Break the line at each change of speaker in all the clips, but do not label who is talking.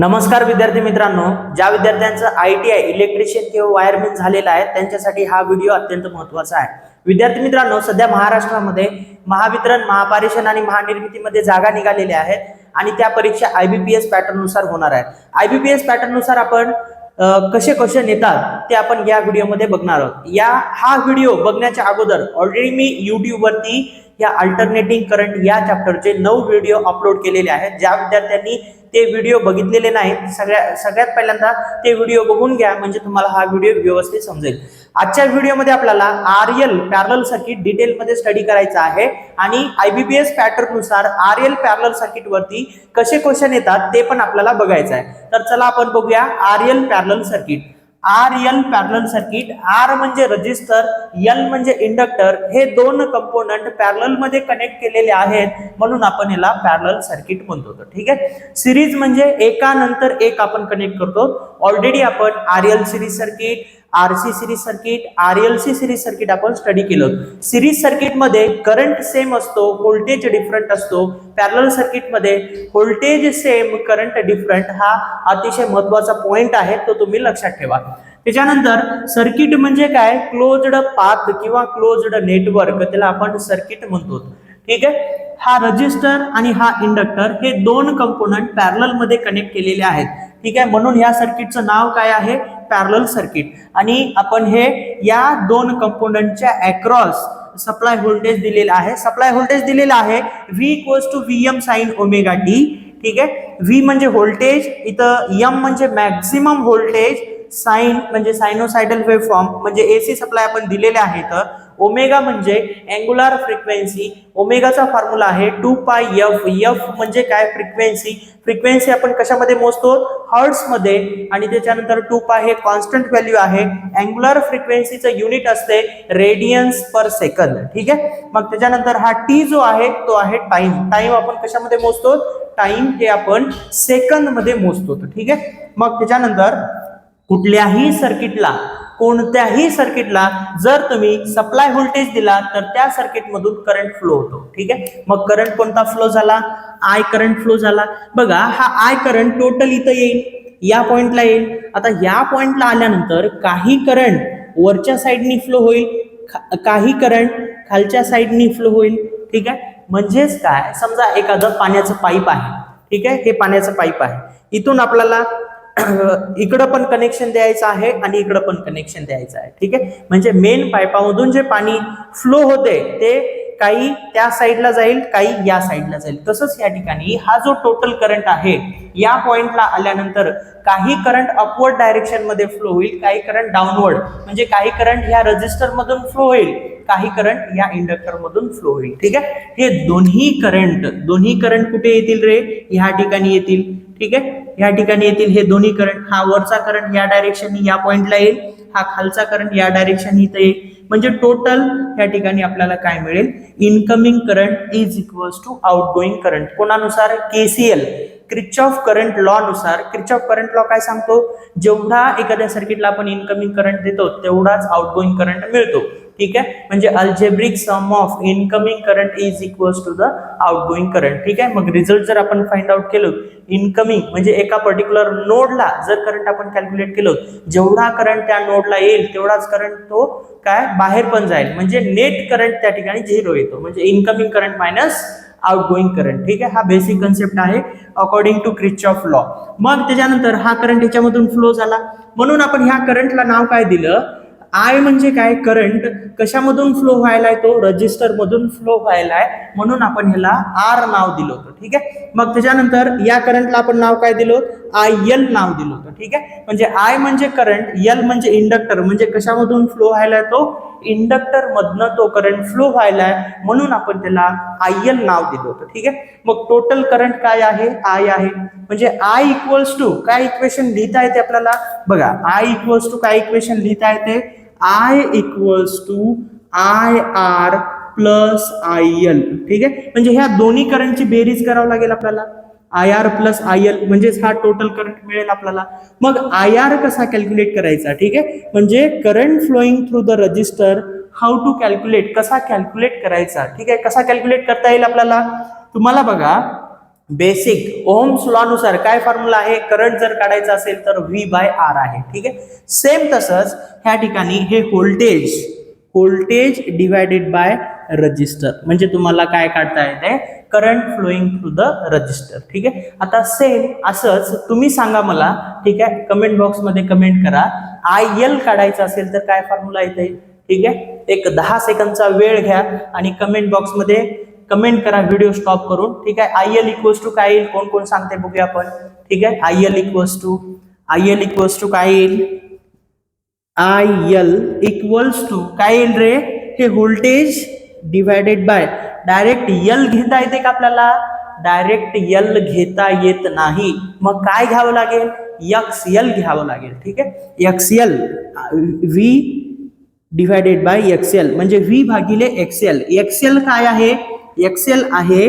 नमस्कार विद्यार्थी मित्रांनो ज्या विद्यार्थ्यांचं आय टी आय इलेक्ट्रिशियन किंवा वायरमॅन झालेला आहे त्यांच्यासाठी हा व्हिडिओ अत्यंत महत्त्वाचा आहे. विद्यार्थी मित्रांनो सध्या महाराष्ट्रामध्ये महावितरण महापारेषण आणि महानिर्मितीमध्ये जागा निघालेल्या आहेत आणि त्या परीक्षा आयबीपीएस एसनुसार होणार आहेत. आयबीपीएस एसनुसार आपण कसे कसे क्वेश्चन येतात ते आपण या व्हिडिओमध्ये बघणार आहोत. या हा व्हिडिओ बघण्याच्या अगोदर ऑलरेडी मी यूट्यूबवरती या अल्टरनेटिंग करंट या चॅप्टरचे नऊ व्हिडिओ अपलोड केलेले आहेत. ज्या विद्यार्थ्यांनी ते व्हिडिओ बघितलेले नाहीत सगळ्या सगळ्यात पहिल्यांदा ते व्हिडिओ बघून घ्या म्हणजे तुम्हाला हा व्हिडिओ व्यवस्थित समजेल. आजच्या व्हिडिओमध्ये आपल्याला आर एल पॅरल सर्किट डिटेलमध्ये स्टडी करायचा आहे आणि आयबीपीएस पॅटर्ननुसार आर एल पॅरल सर्किटवरती कसे क्वेश्चन येतात ते पण आपल्याला बघायचं आहे. तर चला आपण बघूया R L parallel circuit. R L parallel circuit R म्हणजे रजिस्टर एल म्हणजे इंडक्टर हे दोन कंपोनंट पॅरलमध्ये कनेक्ट केलेले आहेत. म्हणून आपण याला पॅरल सर्किट म्हणतो. ठीक आहे? सिरीज म्हणजे एकानंतर एक आपण कनेक्ट करतो. ऑलरेडी आपण R L series circuit R C series circuit R L C series circuit आपण स्टडी केलं. सिरीज सर्किटमध्ये करंट सेम असतो व्होल्टेज डिफरंट असतो. पॅरल सर्किटमध्ये व्होल्टेज सेम करंट डिफरंट हा अतिशय महत्त्वाचा पॉइंट आहे तो तुम्ही लक्षात ठेवा. त्याच्यानंतर सर्किट म्हणजे काय? क्लोज्ड पाथ किंवा क्लोज्ड नेटवर्क त्याला आपण सर्किट म्हणतो. ठीक आहे? हा रजिस्टर आणि हा इंडक्टर हे दोन कंपोनंट पॅरलमध्ये कनेक्ट केलेले आहेत. ठीक आहे? म्हणून या सर्किटचं नाव काय आहे? पॅरल सर्किट आणि आपण हे या दोन कंपोनंटच्या अक्रॉस सप्लाय व्होल्टेज दिलेला आहे. सप्लाय व्होल्टेज दिलेला आहे. V equals to V M sine omega D ठीक आहे? व्ही म्हणजे व्होल्टेज इथं एम म्हणजे मॅक्झिमम व्होल्टेज साईन म्हणजे सायनोसायडल वेव्हफॉर्म म्हणजे एसी सप्लाय आपण दिलेले आहेत ओमेगा म्हणजे अँग्युलर फ्रिक्वेन्सी ओमेगाचा फॉर्म्युला आहे टू पाय एफ. एफ म्हणजे काय? फ्रिक्वेन्सी फ्रिक्वेन्सी आपण कशामध्ये मोजतो? हर्ट्समध्ये आणि त्याच्यानंतर टू पाय हे कॉन्स्टंट व्हॅल्यू आहे. अँग्युलर फ्रिक्वेन्सीचं युनिट असते रेडियन्स पर सेकंद ठीक आहे? मग त्याच्यानंतर हा टी जो आहे तो आहे टाइम टाइम आपण कशामध्ये मोजतो? टाइम हे आपण सेकंदमध्ये मोजतो. ठीक आहे? मग त्याच्यानंतर कुठल्याही सर्किटला कोणत्याही सर्किटला जर तुम्ही सप्लाय व्होल्टेज दिला तर त्या सर्किटमधून करंट फ्लो होतो. ठीक आहे? मग करंट कोणता फ्लो झाला? आय करंट फ्लो झाला. बघा हा आय करंट टोटल इथं येईल. या पॉइंटला येईल. आता या पॉइंटला आल्यानंतर काही करंट वरच्या साईडनी फ्लो होईल. खा- काही करंट खालच्या साईडनी फ्लो होईल. ठीक आहे? म्हणजेच काय? समजा एखादं पाण्याचं पाईप आहे. ठीक आहे? हे पाण्याचं पाईप आहे. इथून आपल्याला इकडं पण कनेक्शन द्यायचं आहे आणि इकडं पण कनेक्शन द्यायचं आहे. ठीक आहे? म्हणजे मेन पाईपामधून जे पाणी फ्लो होते ते काही त्या साईडला जाईल काही या साईडला जाईल. तसंच या ठिकाणी हा जो टोटल करंट आहे या पॉइंटला आल्यानंतर काही करंट अपवर्ड डायरेक्शनमध्ये फ्लो होईल काही करंट डाऊनवर्ड म्हणजे काही करंट ह्या रजिस्टर मधून फ्लो होईल काही करंट या इंडक्टर मधून फ्लो होईल. ठीक आहे? हे दोन्ही करंट दोन्ही करंट कुठे येतील रे? ह्या ठिकाणी येतील. ठीक आहे? या ठिकाणी येतील हे दोन्ही करंट हा वरचा करंट या डायरेक्शन या पॉइंटला येईल. हा खालचा करंट या डायरेक्शन इथं येईल. म्हणजे टोटल या ठिकाणी आपल्याला काय मिळेल? Incoming current is equals to outgoing current कोणानुसार? KCL Kirchhoff current law नुसार. क्रिच ऑफ करंट लॉ काय सांगतो? जेवढा एखाद्या सर्किटला आपण इनकमिंग करंट देतो तेवढाच आउटगोईंग करंट मिळतो. ठीक आहे? म्हणजे algebraic sum of incoming current is equals to the outgoing current ठीक आहे? मग रिझल्ट जर आपण फाइंड आउट केलं इनकमिंग म्हणजे एका पर्टिक्युलर नोडला जर करंट आपण कॅल्क्युलेट केलं जेवढा करंट त्या नोडला येईल तेवढाच करंट तो काय? बाहेर पण जाईल. म्हणजे नेट करंट त्या ठिकाणी झिरो येतो. म्हणजे incoming current minus outgoing current ठीक आहे? हा बेसिक कन्सेप्ट आहे according to Kirchhoff law मग त्याच्यानंतर हा करंट याच्यामधून फ्लो झाला. म्हणून आपण ह्या करंटला नाव काय दिलं? आय म्हणजे काय? करंट कशामधून फ्लो व्हायलाय तो? रजिस्टर मधून फ्लो व्हायलाय. म्हणून आपण ह्याला आर नाव दिलं होतं. ठीक आहे? मग त्याच्यानंतर या करंटला आपण नाव काय दिलं आय एल नाव दिलं होतं. ठीक आहे? म्हणजे आय म्हणजे करंट एल म्हणजे इंडक्टर म्हणजे कशामधून फ्लो व्हायलाय तो? इंडक्टर मधनं तो करंट फ्लो व्हायलाय. म्हणून आपण त्याला आय एल नाव दिलं होतं. ठीक आहे? मग टोटल करंट काय आहे? आय आहे. म्हणजे आय इक्वल्स टू काय इक्वेशन लिहिता येते आपल्याला? बघा आय इक्वल्स टू काय इक्वेशन लिहिता येते? I equals to I R plus I L ठीक आहे? म्हणजे ह्या दोन्ही करंटची बेरीज करावं लागेल आपल्याला. I R plus I L म्हणजेच हा टोटल करंट मिळेल आपल्याला. मग आय आर कसा कॅल्क्युलेट करायचा? ठीक आहे? म्हणजे current flowing through the resistor how to calculate कसा कॅल्क्युलेट करायचा? ठीक आहे? कसा कॅल्क्युलेट करता येईल आपल्याला? तुम्हाला बघा बेसिक ओहम्स लॉ नुसार काय फॉर्म्युला आहे? करंट जर काढायचा असेल तर व्ही बाय आर आहे. ठीक आहे? सेम तसंच ह्या ठिकाणी हे voltage voltage divided by resistor म्हणजे तुम्हाला काय काढता येते current flowing through the resistor ठीक आहे? आता सेम असंच तुम्ही सांगा मला ठीक आहे? कमेंट बॉक्समध्ये कमेंट करा. आय एल काढायचं असेल तर काय फॉर्म्युला येते ठीक आहे? एक दहा सेकंदचा वेळ घ्या आणि कमेंट बॉक्समध्ये कमेंट करा व्हिडिओ स्टॉप करून ठीक आहे? आय एल इक्वल्स टू काय येईल? कोण कोण सांगते बघूया आपण. ठीक आहे? I L equals to I L equals to काय येईल? आय एल इक्वल्स टू काय येईल रे? हे voltage divided by direct L घेता येते का आपल्याला? डायरेक्ट यल घेता येत नाही. मग काय घ्यावं लागेल? यक्स यल घ्यावं लागेल. ठीक आहे? X L V divided by XL म्हणजे व्ही भागिले एक्सेल एक्सेल काय आहे? एक्सेल आहे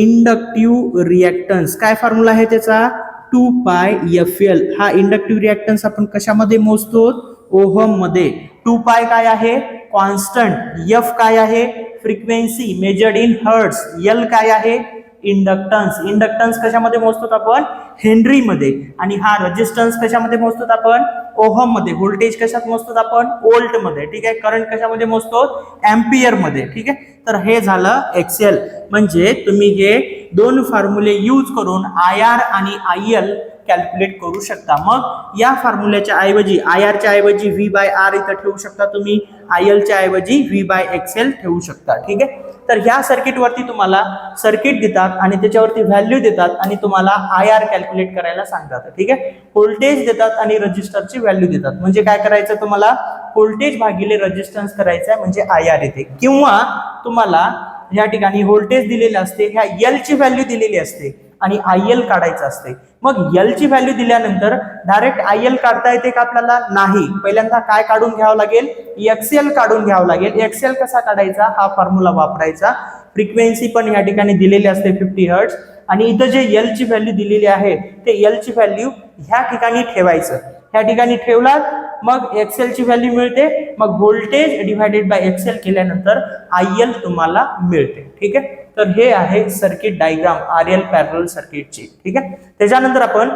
इंडक्टिव्ह रिॲक्टन्स काय फॉर्म्युला आहे त्याचा? टू पाय एफ एल हा इंडक्टिव्ह रिॲक्टन्स आपण कशामध्ये मोजतो? ओहममध्ये टू पाय काय आहे? कॉन्स्टंट एफ काय आहे? Frequency measured in hertz L काय आहे? इंडक्टन्स इंडक्टन्स कशामध्ये मोजतो आपण? हेनरी मध्ये आणि हा रेजिस्टन्स कशामध्ये मोजतो आपण? ओहममध्ये व्होल्टेज कशात मोजतो आपण? वोल्टमध्ये ठीक आहे? करंट कशामध्ये मोजतो ॲम्पियरमध्ये मध्ये ठीक आहे? तर हे झालं एक्सेल म्हणजे तुम्ही हे दोन फॉर्म्युले यूज करून आय आर आणि आय एल कॅल्क्युलेट करू शकता. मग या फॉर्म्युल्याच्या ऐवजी आय आरच्या ऐवजी व्ही बाय आर इथं ठेवू शकता तुम्ही. आय एलच्या ऐवजी व्ही बाय एक्सेल ठेवू शकता. ठीक आहे? तर ह्या सर्किटवरती तुम्हाला सर्किट देतात आणि त्याच्यावरती व्हॅल्यू देतात आणि तुम्हाला आय आर कॅल्क्युलेट करायला सांगतात. ठीक आहे? व्होल्टेज देतात आणि रजिस्टरची व्हॅल्यू देतात. म्हणजे काय करायचं तुम्हाला? व्होल्टेज भागिले रजिस्टन्स करायचं आहे म्हणजे आय आर येते. किंवा तुम्हाला या ठिकाणी व्होल्टेज दिलेले असते ह्या एल ची व्हॅल्यू दिलेली असते आणि आय एल काढायचं असते. मग एल ची व्हॅल्यू दिल्यानंतर डायरेक्ट आय एल काढता येते का आपल्याला? नाही. पहिल्यांदा काय काढून घ्यावं लागेल? एक्सेल काढून घ्यावं लागेल. एक्सेल कसा काढायचा? हा फॉर्म्युला वापरायचा. फ्रिक्वेन्सी पण या ठिकाणी दिलेली असते फिफ्टी हर्ट्स आणि इथं जे एल ची व्हॅल्यू दिलेली आहे ते एल ची व्हॅल्यू ह्या ठिकाणी ठेवायचं. ह्या ठिकाणी ठेवलात मग एक्सेलची व्हॅल्यू मिळते. मग व्होल्टेज डिव्हायडेड बाय एक्सेल केल्यानंतर आय एल तुम्हाला मिळते. ठीक आहे? तर हे आहे circuit diagram R L parallel सर्किटची ठीक आहे? त्याच्यानंतर आपण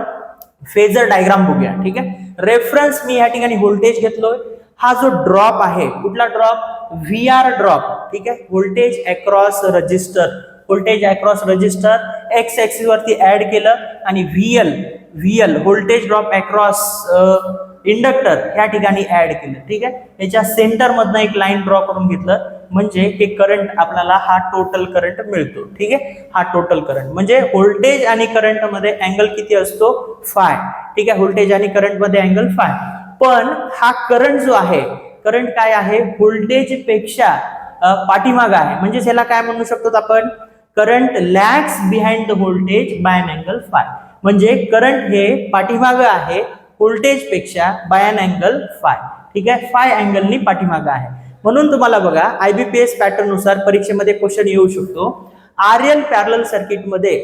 फेजर डायग्राम बघूया. ठीक आहे? रेफरन्स मी या ठिकाणी व्होल्टेज घेतलोय. हा जो ड्रॉप आहे कुठला ड्रॉप व्ही आर ड्रॉप ठीक आहे? Voltage across resistor voltage across resistor X axis वरती ऍड केलं आणि V L V L voltage drop across inductor या ठिकाणी ऍड केलं. ठीक आहे? याच्या सेंटरमधनं एक लाईन ड्रॉ करून घेतलं. म्हणजे हे करंट आपल्याला हा टोटल करंट मिळतो. ठीक आहे? हा टोटल करंट म्हणजे व्होल्टेज आणि करंटमध्ये अँगल किती असतो? फाय ठीक आहे? व्होल्टेज आणि करंटमध्ये अँगल फाय पण हा करंट जो आहे करंट काय आहे? व्होल्टेजपेक्षा पाठीमाग आहे. म्हणजे ह्याला काय म्हणू शकतो आपण? Current lags behind the voltage by an angle phi म्हणजे करंट हे पाठीमागं आहे व्होल्टेजपेक्षा बाय अन अँगल फाय ठीक आहे? फाय अँगलनी पाठीमागं आहे. म्हणून तुम्हाला बघा आयबीपीएस पॅटर्ननुसार परीक्षेमध्ये क्वेश्चन येऊ शकतो. आर एल पॅरल सर्किटमध्ये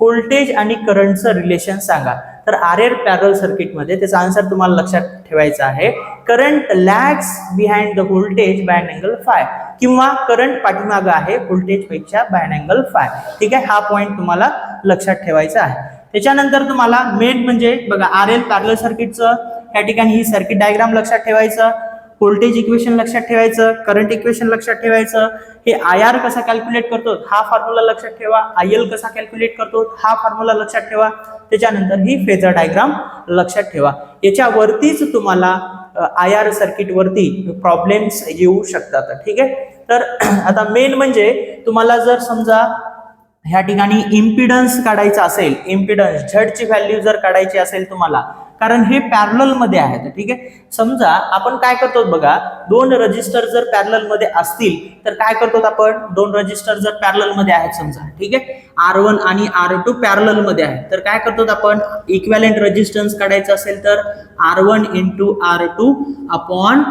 व्होल्टेज आणि करंटचं रिलेशन सांगा. तर आर एल पॅरल सर्किटमध्ये त्याचा आन्सर तुम्हाला लक्षात ठेवायचा आहे. Current lags behind the voltage by angle phi किंवा करंट पाठीमागं आहे व्होल्टेजपेक्षा बाय अँगल फाय ठीक आहे? हा पॉईंट तुम्हाला लक्षात ठेवायचा आहे. त्याच्यानंतर तुम्हाला मेन म्हणजे बघा आर एल पॅरल सर्किटचं या ठिकाणी ही सर्किट डायग्राम लक्षात ठेवायचं. व्होल्टेज इक्वेशन लक्षात ठेवायचं. करंट इक्वेशन लक्षात ठेवायचं. हे आय आर कसा कॅल्क्युलेट करतो? हा फॉर्म्युला लक्षात ठेवा. आय एल कसा कॅल्क्युलेट करतो? हा फॉर्म्युला लक्षात ठेवा. त्याच्यानंतर ही फेजर डायग्राम लक्षात ठेवा. याच्यावरतीच तुम्हाला आय आर सर्किटवरती प्रॉब्लेम्स येऊ शकतात. ठीक आहे? तर आता मेन म्हणजे तुम्हाला जर समजा ह्या ठिकाणी इम्पिडन्स काढायचा असेल इम्पिडन्स झडची व्हॅल्यू जर काढायची असेल तुम्हाला कारण हे पॅरलमध्ये आहेत ठीक आहे? समजा आपण काय करतो बघा दोन रजिस्टर जर पॅरलमध्ये असतील तर काय करतो आपण? दोन रजिस्टर जर पॅरलमध्ये आहेत समजा ठीक आहे? आर वन आणि आर टू पॅरलमध्ये आहेत. तर काय करतो आपण? इक्वॅलेंट रजिस्टन्स काढायचं असेल तर R one into R two upon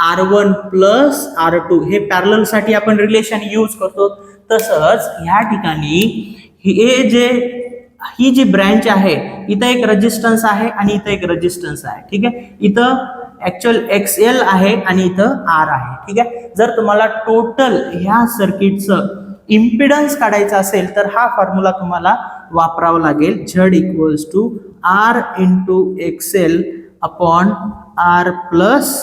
R one plus R two हे पॅरलसाठी आपण रिलेशन यूज करतो. तसंच ह्या ठिकाणी हे जे ही जी ब्रँच आहे इथं एक रेजिस्टन्स आहे आणि इथं एक रेजिस्टन्स आहे. ठीक आहे? इथं ऍक्च्युअल एक्स एल आहे आणि इथं आर आहे. ठीक आहे? जर तुम्हाला टोटल ह्या सर्किटचं इम्पिडन्स काढायचा असेल तर हा फॉर्म्युला तुम्हाला वापरावा लागेल. Z equals to R into XL upon R plus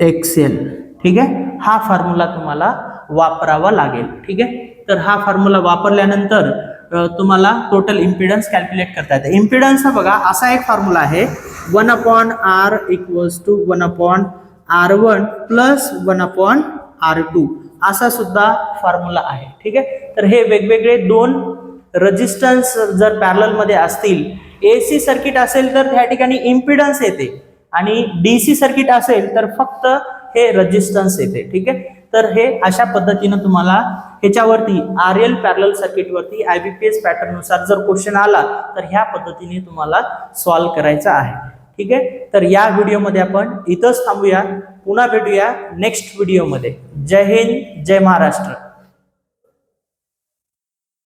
XL. ठीक आहे? हा फॉर्म्युला तुम्हाला वापरावा लागेल. ठीक आहे? तर हा फॉर्म्युला वापरल्यानंतर तुम्हाला टोटल इम्पिडन्स कॅल्क्युलेट करता येते. इम्पिडन्स हा बघा असा एक फॉर्म्युला आहे. One upon R equals to one upon R one plus one upon R two असा सुद्धा फॉर्म्युला आहे. ठीक आहे? तर हे वेगवेगळे दोन रजिस्टन्स जर पॅरलमध्ये असतील एसी सर्किट असेल तर त्या ठिकाणी इम्पिडन्स येते. आणि डीसी सर्किट असेल तर फक्त हे रजिस्टन्स येते ठीक आहे? तर हे अशा पद्धतीनं तुम्हाला ह्याच्यावरती आर एल पॅरल सर्किटवरती आय बी पी एस पॅटर्ननुसार जर क्वेश्चन आला तर ह्या पद्धतीने तुम्हाला सॉल्व्ह करायचा आहे ठीक आहे? तर या व्हिडिओमध्ये आपण इथंच थांबूया. पुन्हा भेटूया नेक्स्ट व्हिडिओमध्ये जय हिंद जय महाराष्ट्र.